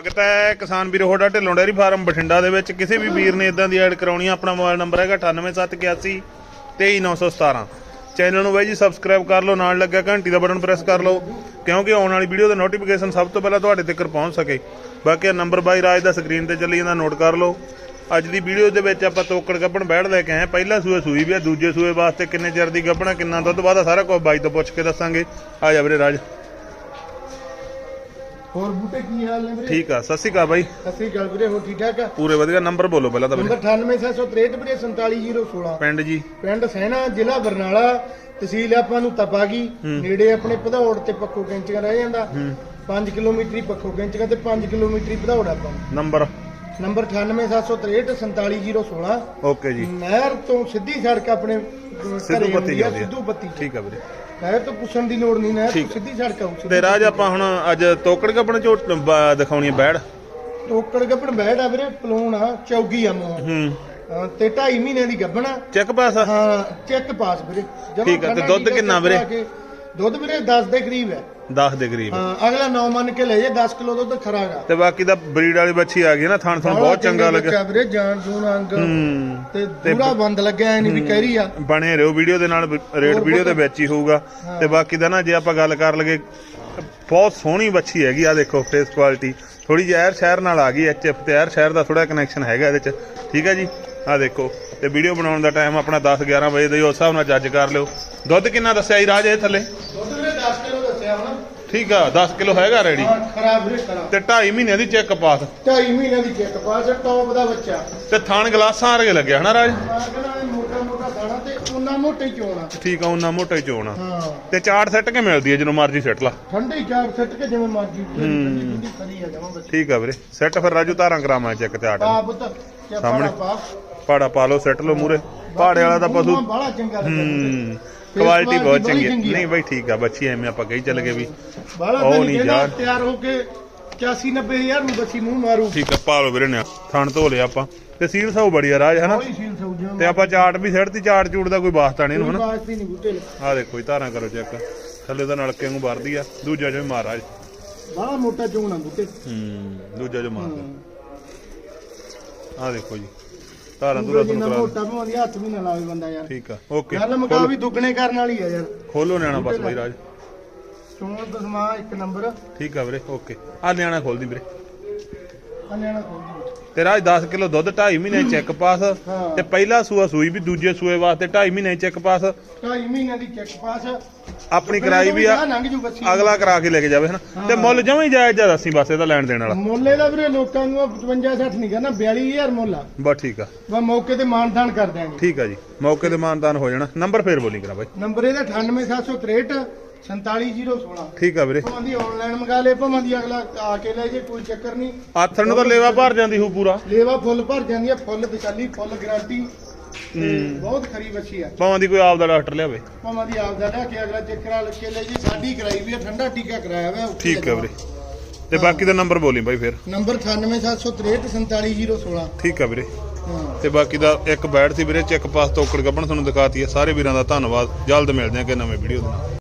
ਸਵਾਗਤ ਹੈ ਕਿਸਾਨ ਵੀਰੋ, ਤੁਹਾਡਾ ਢਿੱਲੋਂ ਡੈਰੀ ਫਾਰਮ ਬਠਿੰਡਾ ਦੇ ਵਿੱਚ। ਕਿਸੇ ਵੀ ਵੀਰ ਨੇ ਇਦਾਂ ਦੀ ਐਡ ਕਰਾਉਣੀ ਆ, ਆਪਣਾ ਮੋਬਾਈਲ ਨੰਬਰ ਹੈਗਾ 98781 23917 ਚੈਨਲ ਨੂੰ ਬਾਈ ਜੀ ਸਬਸਕ੍ਰਾਈਬ ਕਰ ਲਓ, ਨਾਲ ਲੱਗਿਆ ਘੰਟੀ ਦਾ ਬਟਨ ਪ੍ਰੈਸ ਕਰ ਲਓ, ਕਿਉਂਕਿ ਆਉਣ ਵਾਲੀ ਵੀਡੀਓ ਦਾ ਨੋਟੀਫਿਕੇਸ਼ਨ ਸਭ ਤੋਂ ਪਹਿਲਾਂ ਤੁਹਾਡੇ ਤੱਕ ਪਹੁੰਚ ਸਕੇ। ਬਾਕੀ ਇਹ ਨੰਬਰ ਬਾਈ ਰਾਜ ਦਾ ਸਕਰੀਨ ਤੇ ਚੱਲੀ ਜਾਂਦਾ ਨੋਟ ਕਰ ਲਓ। ਅੱਜ ਦੀ ਵੀਡੀਓ ਦੇ ਵਿੱਚ ਆਪਾਂ ਤੋਕੜ ਗੱਪਣ ਬੈੜ ਲੈ ਕੇ ਆਏ ਹਾਂ। ਪਹਿਲਾ ਸੂਏ ਸੂਈ ਵੀ ਆ, ਦੂਜੇ ਸੂਏ ਵਾਸਤੇ ਕਿੰਨੇ ਚਿਰ ਦੀ ਗੱਪਣਾ ਕਿੰਨਾ ਦੁੱਧ ਵਾਦਾ ਸਾਰਾ ਕੁਝ ਬਾਈ ਤੋਂ ਪੁੱਛ ਕੇ ਦੱਸਾਂਗੇ। ਆ ਜਾ ਵੀਰੇ ਰਾਜ। ਹੋਰ ਬੂਟੇ ਕੀ ਹਾਲ ਨੇ ਵੀਰੇ? ਠੀਕ ਆ ਸਤਿ ਸ਼੍ਰੀ ਅਕਾਲ ਬਾਈ। ਸਤਿ ਸ੍ਰੀ ਅਕਾਲ ਵੀਰੇ ਹੋਰ ਠੀਕ ਠਾਕ ਆ? ਪੂਰੇ ਵਧੀਆ ਨੰਬਰ ਬੋਲੋ ਪਹਿਲਾਂ ਤਾਂ ਵੀਰੇ। ਨੰਬਰ 98763 ਵੀਰੇ 47016 ਪਿੰਡ ਜੀ। ਪਿੰਡ ਸੈਣਾ ਜ਼ਿਲ੍ਹਾ ਬਰਨਾਲਾ ਤਹਿਸੀਲ ਆਪਾਂ ਨੂੰ ਤਪਾਗੀ। ਨੇੜੇ ਆਪਣੇ ਭਦੌੜ ਤੇ ਪੱਖੋ ਕੈਂਚੀਆਂ ਰਹਿ ਜਾਂਦਾ। 5 ਕਿਲੋਮੀਟਰੀ ਪੱਖੋ ਕੈਂਚੀਆਂ ਤੇ 5 ਕਿਲੋਮੀਟਰੀ ਭਦੌੜ ਆਪਾਂ। ਨੰਬਰ। ਨੰਬਰ 98763 47016 ਓਕੇ ਜੀ। ਨਹਿਰ ਤੋਂ ਸਿੱਧੀ ਸੜਕ ਆਪਣੇ ਸਿੱਧੂ ਪੱਤੀ ਜਾਂਦੀ ਆ। ਸਿੱਧੂ ਪੱਤੀ ਠੀਕ ਆ ਵੀਰੇ। ਨਹਿਰ ਤੋਂ ਪੁੱਛਣ ਦੀ ਲੋੜ ਨਹੀਂ ਨਹਿਰ ਤੋਂ ਸਿੱਧੀ ਸੜਕ ਆਉ ਤੇ ਰਾਜ ਆਪਾਂ ਹੁਣ ਅੱਜ ਤੋਕੜ ਗੱਪਣ ਚੋਂ ਦਿਖਾਉਣੀ ਹੈ ਬੈੜ। ਟੋਕੜ ਗੱਪਣ ਬੈਠ ਆ ਵੀਰੇ ਪਲੂਣ ਆ ਚੌਗੀ ਆ ਮੂੰਹ। ਹੂੰ। ਹਾਂ, ਤੇ 2.5 ਮਹੀਨੇ ਦੀ ਗੱਭਣਾ ਚੈੱਕ ਪਾਸ? ਹਾਂ ਚੈੱਕ ਪਾਸ ਵੀਰੇ। ਠੀਕ ਆ, ਤੇ ਦੁੱਧ ਕਿੰਨਾ ਵੀਰੇ? ਦੁੱਧ ਵੀਰੇ 10 ਦੇ ਕਰੀਬ ਹੈ। 10 ਦੇ ਕਰੀਬ। ਹਾਂ ਅਗਲਾ 9 ਮੰਨ ਕੇ ਲੈ ਜੇ 10 ਕਿਲੋ ਦੁੱਧ ਖਰਾਗਾ ਤੇ ਬਾਕੀ ਦਾ ਬਰੀਡ ਵਾਲੀ ਬੱਚੀ ਆ ਗਈ ਨਾ ਥਣ ਥਣ ਬਹੁਤ ਚੰਗਾ ਲੱਗਿਆ। ਵੀਰੇ ਜਾਨ ਜੂਨ ਅੰਗ। ਤੇ ਪੂਰਾ ਬੰਦ ਲੱਗਿਆ ਐ ਨਹੀਂ ਵੀ ਕਹਿ ਰਹੀ ਆ। ਬਣੇ ਰਹੋ ਵੀਡੀਓ ਦੇ ਨਾਲ ਰੇਟ ਵੀਡੀਓ ਦੇ ਵਿੱਚ ਹੀ। ਹੋਊਗਾ ਤੇ ਬਾਕੀ ਦਾ ਨਾ ਜੇ ਆਪਾਂ ਗੱਲ ਕਰ ਲਗੇ ਬਹੁਤ ਸੋਹਣੀ ਬੱਚੀ ਹੈਗੀ ਆ ਦੇਖੋ ਫੇਸ ਕੁਆਲਿਟੀ ਥੋੜੀ ਜਿਹੀ ਐਰ ਸ਼ਹਿਰ ਨਾਲ ਆ ਗਈ ਐਚਐਫ ਤੇ ਐਰ ਸ਼ਹਿਰ ਦਾ ਥੋੜਾ ਕਨੈਕਸ਼ਨ ਹੈਗਾ ਇਹਦੇ ਚ। ਠੀਕ ਹੈ ਜੀ? ਆ ਦੇਖੋ ਤੇ ਵੀਡੀਓ ਬਣਾਉਣ ਦਾ ਟਾਈਮ ਆਪਣਾ 10 11 ਵਜੇ ਦਾ ਹੀ ਉਸ ਹਿਸਾਬ ਨਾਲ ਜੱਜ ਕਰ ਲਿਓ। ਦੁੱਧ ਕਿੰਨਾ ਦੱਸਿਆ ਜੀ ਰਾਜ ਇਹ ਥੱਲੇ? ਦੁੱਧ ਵੀਰੇ 10 ਕਿਲੋ ਦੱਸਿਆ ਹੁਣ। ਠੀਕ ਆ 10 ਕਿਲੋ ਹੈਗਾ ਰੈਡੀ ਖਰਾਬ ਵੀਰੇ ਖਰਾਬ ਤੇ 2.5 ਮਹੀਨੇ ਦੀ ਚੈੱਕ ਪਾਸ। 2.5 ਮਹੀਨੇ ਦੀ ਚੈੱਕ ਪਾਸ ਟੌਪ ਦਾ ਬੱਚਾ। ਤੇ ਥਣ ਗਲਾਸਾਂ ਵਰਗੇ ਲੱਗਿਆ ਹਨਾ ਰਾਜ? ਮੈਂ ਕਹਿੰਦਾ ਇਹ ਮੋਟਾ ਮੋਟਾ ਖਾਣਾ ਤੇ ਉਹਨਾਂ ਮੋਟੇ ਹੀ ਚੋਣਾ ਠੀਕ ਆ ਉਹਨਾਂ ਮੋਟਾ ਹੀ ਚੋਣਾ ਹਾਂ। ਤੇ ਚਾਟ ਸੱਟ ਕੇ ਮਿਲਦੀ ਹੈ ਜਦੋਂ ਮਰਜ਼ੀ ਸੱਟ ਲਾ। ਠੰਡੀ ਕੇ ਜਿਵੇਂ ਮਰਜ਼ੀ। ਆ ਠੀਕ ਆ ਵੀਰੇ। ਸੈੱਟ ਫਿਰ ਰਾਜੂ ਧਾਰਾਂ ਕਰਾਵਾਂ ਚੈੱਕ ਤੇ ਆਟ। ਪਾ ਪੁੱਤ। ਕਿਆ ਸਾਹਮਣੇ। ਪਾੜਾ ਪਾ ਲਓ ਸੈੱਟ ਲਓ ਮੂਰੇ। ਪਾੜੇ ਵਾਲਾ ਤਾਂ ਪਸ਼ੂ ਬੜਾ ਚੰਗਾ ਲੱਗਦਾ ਕੁਆਲਿਟੀ ਬਹੁਤ ਬੜੀ ਚੰਗੀ ਹੈ। ਨਹੀਂ ਬਾਈ ਠੀਕ ਆ ਬੱਚੀ ਐਵੇਂ ਆਪਾਂ ਕਹੀ ਚੱਲ ਗਏ ਵੀ। ਉਹ ਨਹੀਂ ਯਾਰ। ਤਿਆਰ ਹੋ ਕੇ 81 90 ਹਜ਼ਾਰ ਨੂੰ ਬੱਚੀ ਮੂੰਹ ਮਾਰੂ। ਠੀਕ ਆ ਪਾ ਲਓ ਵੀਰੇ ਨੇ ਥਣ ਧੋ ਲਿਆ ਆਪਾਂ। ਤੇ ਸੀਲ ਸਾਊ ਬੜੀ ਆ ਰਾਜ ਹਨਾ? ਤੇ ਆਪਾਂ ਚਾਟ ਵੀ ਸੈੱਟਤੀ ਚਾਟ ਚੂੜ ਦਾ ਕੋਈ ਵਾਸਤਾ ਨਹੀਂ ਇਹਨੂੰ ਹਨਾ? ਆ ਦੇਖੋ ਜੀ ਧਾਰਾਂ ਕਰੋ ਚੈੱਕ। ਥੱਲੇ ਤਾਂ ਨਲਕੇ ਨੂੰ ਵਰਦੀ ਆ। ਦੂਜਾ ਜੋ ਮਹਾਰਾਜ ਬਾਲਾ ਮੋਟਾ ਚੋਣਾ ਬੂਟੇ। ਹੂੰ ਦੂਜਾ ਜੋ ਮਾਰਦਾ ਆ ਦੇਖੋ ਜੀ। ਧਾਰਾਂ ਧੂਰਾਂ ਜਿੰਨਾ ਤੁਹਾਨੂੰ ਕਰਾ ਮੋਟਾ ਭਾਵੇਂ ਹੱਥ ਵੀ ਨਾ ਲਾਵੇ ਬੰਦਾ ਯਾਰ। ਠੀਕ ਆ ਓਕੇ। ਗੱਲ ਮੁਕਾ ਵੀ ਦੁੱਗਣੇ ਕਰਨ ਵਾਲੀ ਆ ਯਾਰ। ਖੋਲੋ ਨਿਆਣਾ ਬਸ ਬਾਈ ਰਾਜ। ਚੋਣ ਦਸਮਾ ਇੱਕ ਨੰਬਰ। ਠੀਕ ਆ ਵੀਰੇ ਓਕੇ। ਆ ਨਿਆਣਾ ਖੋਲਦੀ ਵੀਰੇ। ਆ ਨਿਆਣਾ ਖੋਲ ਰਾਜ 10 ਕਿਲੋ ਦੁੱਧ 2.5 ਮਹੀਨੇ ਚੈੱਕ ਪਾਸ ਹਾਂ। ਤੇ ਪਹਿਲਾ ਸੂਆ ਸੂਈ ਵੀ ਦੂਜੇ ਸੂਏ ਵਾਸਤੇ 2.5 ਮਹੀਨੇ ਚੈੱਕ ਪਾਸ। ਢਾਈ ਮਹੀਨਿਆਂ ਦੀ ਚੈੱਕ ਪਾਸ। ਆਪਣੀ ਕਰਾਈ ਵੀ ਆ ਲੰਘ ਜੂ ਬੱਚੀ ਅਗਲਾ ਕਰਾ ਕੇ ਲੈ ਕੇ ਜਾਵੇ ਹਨਾ? ਤੇ ਮੁੱਲ ਜਮਾਂ ਹੀ ਜਾਇਜ਼ ਜਾਂ ਅਸੀਂ ਬਸ ਇਹਦਾ ਲੈਣ ਦੇਣ ਵਾਲਾ। ਮੁੱਲੇ ਦਾ ਵੀਰੇ ਲੋਕਾਂ ਨੂੰ 55 60 ਨਹੀਂ ਕਰਨਾ 42000 ਮੁੱਲ ਬਸ ਠੀਕ ਆ। ਬਸ ਮੌਕੇ ਤੇ ਮਾਨਦਾਨ ਕਰ ਦਿਆਂਗੇ। ਠੀਕ ਆ ਜੀ। ਮੌਕੇ ਤੇ ਮਾਨਦਾਨ ਹੋ ਜਾਣਾ। ਨੰਬਰ ਫੇਰ ਬੋਲੀ ਕਰਾ ਬਾਈ। ਨੰਬਰ ਇਹਦਾ 98763 47016 ਠੀਕ ਆ ਵੀਰੇ। ਭਾਵੇਂ ਦੀ ਆਨਲਾਈਨ ਮੰਗਾ ਲੇ ਭਾਵੇਂ ਦੀ ਅਗਲਾ ਆ ਕੇ ਲੈ ਜੇ ਕੋਈ ਚੱਕਰ ਨਹੀਂ। ਆਥਣ ਨੂੰ ਤਾਂ ਲੇਵਾ ਭਰ ਜਾਂਦੀ ਹੋ ਪੂਰਾ। ਲੇਵਾ ਫੁੱਲ ਭਰ ਜਾਂਦੀ ਆ ਫੁੱਲ ਵਿਚਾਲੀ ਫੁੱਲ ਗਾਰੰਟੀ। ਬਹੁਤ ਖਰੀ ਬੱਚੀ ਆ। ਭਾਵਾਂ ਦੀ ਕੋਈ ਆਪ ਦਾ ਡਾਕਟਰ ਲਿਆਵੇ। ਭਾਵੇਂ ਦੀ ਆਪ ਦਾ ਲਿਆ ਕੇ ਅਗਲਾ ਚੈੱਕ ਕਰਾ ਕੇ ਲੈ ਜੀ ਸਾਡੀ ਕਰਾਈ ਵੀ ਆ ਠੰਡਾ ਟੀਕਾ ਕਰਾਇਆ ਹੋਇਆ ਠੀਕ ਆ ਵੀਰੇ। ਤੇ ਬਾਕੀ ਦਾ ਨੰਬਰ ਬੋਲੀ ਬਾਈ ਫੇਰ। ਨੰਬਰ 98763 47016 ਠੀਕ ਆ ਵੀਰੇ। ਤੇ ਬਾਕੀ ਦਾ ਇੱਕ ਬੈਡ ਸੀ ਵੀਰੇ ਚੈੱਕ ਪਾਸ ਤੋਕੜ ਗੱਬਣ ਤੁਹਾਨੂੰ ਦਿਖਾਤੀ ਹੈ ਸਾਰੇ ਵੀਰਾਂ ਦਾ ਧੰਨਵਾਦ। ਜਲਦ ਮਿਲਦੇ ਹਾਂ ਕਿ ਨਵੇਂ ਵੀਡੀਓ ਦੇ ਨਾਲ।